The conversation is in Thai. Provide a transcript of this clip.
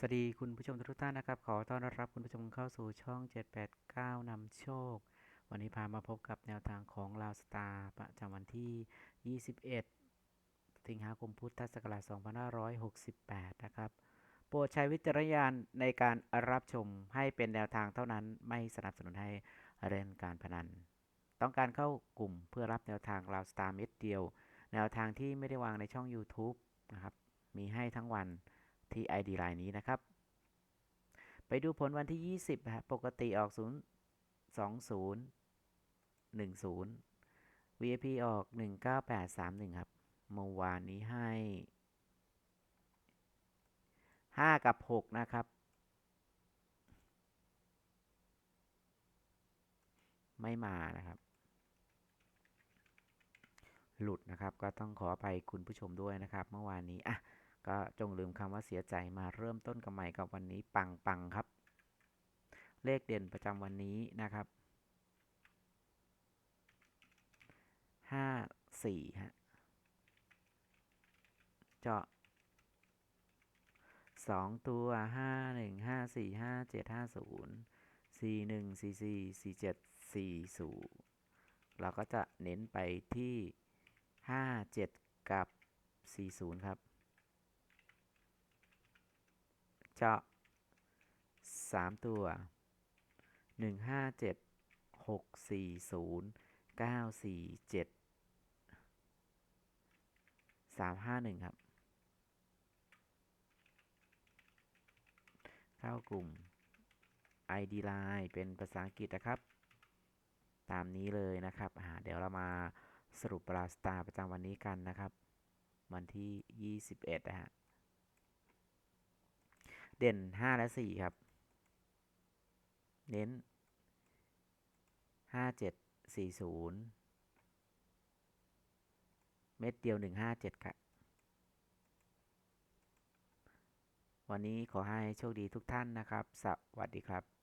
สวัสดีคุณผู้ชมทุกท่านนะครับ ขอต้อนรับคุณผู้ชมเข้าสู่ช่อง 789 นำโชค วันนี้พามาพบกับแนวทางของลาวสตาร์ประจำวันที่ 21 สิงหาคมพุทธศักราช 2568 นะครับ โปรดใช้วิจารณญาณในการรับชมให้เป็นแนวทางเท่านั้น ไม่สนับสนุนให้เล่นการพนัน ต้องการเข้ากลุ่มเพื่อรับแนวทางลาวสตาร์เม็ดเดียว แนวทางที่ไม่ได้วางในช่อง YouTube นะครับ มีให้ทั้งวัน ที่ ID Line นี้นะครับ ไปดูผลวันที่ 20ฮะปกติออก 0 20 10 VIP ออก 19831 ครับเมื่อวานนี้ให้ 5 กับ 6 นะครับ ไม่มานะครับ หลุดนะครับก็ต้องขออภัยคุณผู้ชมด้วยนะครับ เมื่อวานนี้อะ ก็จงลืมคำว่าเสียใจมาเริ่มต้นกับใหม่กับวันนี้ปังปังครับ เลขเด่นประจำวันนี้นะครับห้าสี่ฮะเจาะสองตัวห้าหนึ่งห้าสี่ห้าเจ็ดห้าศูนย์สี่หนึ่งสี่สี่สี่เจ็ดสี่ศูนย์เราก็จะเน้นไปที่ห้าเจ็ดกับสี่ศูนย์ครับ เจาะสามตัวหนึ่งห้าเจ็ดหกสี่ศูนย์เก้าสี่เจ็ดสามห้าหนึ่งครับเข้ากลุ่ม ID Line เป็นภาษาอังกฤษนะครับ ตามนี้เลยนะครับเดี๋ยวเรามาสรุปปลาสตาร์ประจำวันนี้กันนะครับ วันที่ 21 นะฮะ เด่นห้าและสี่ครับ เน้นห้าเจ็ดสี่ศูนย์เม็ดเดียวหนึ่งห้าเจ็ดครับ วันนี้ขอให้โชคดีทุกท่านนะครับ สวัสดีครับ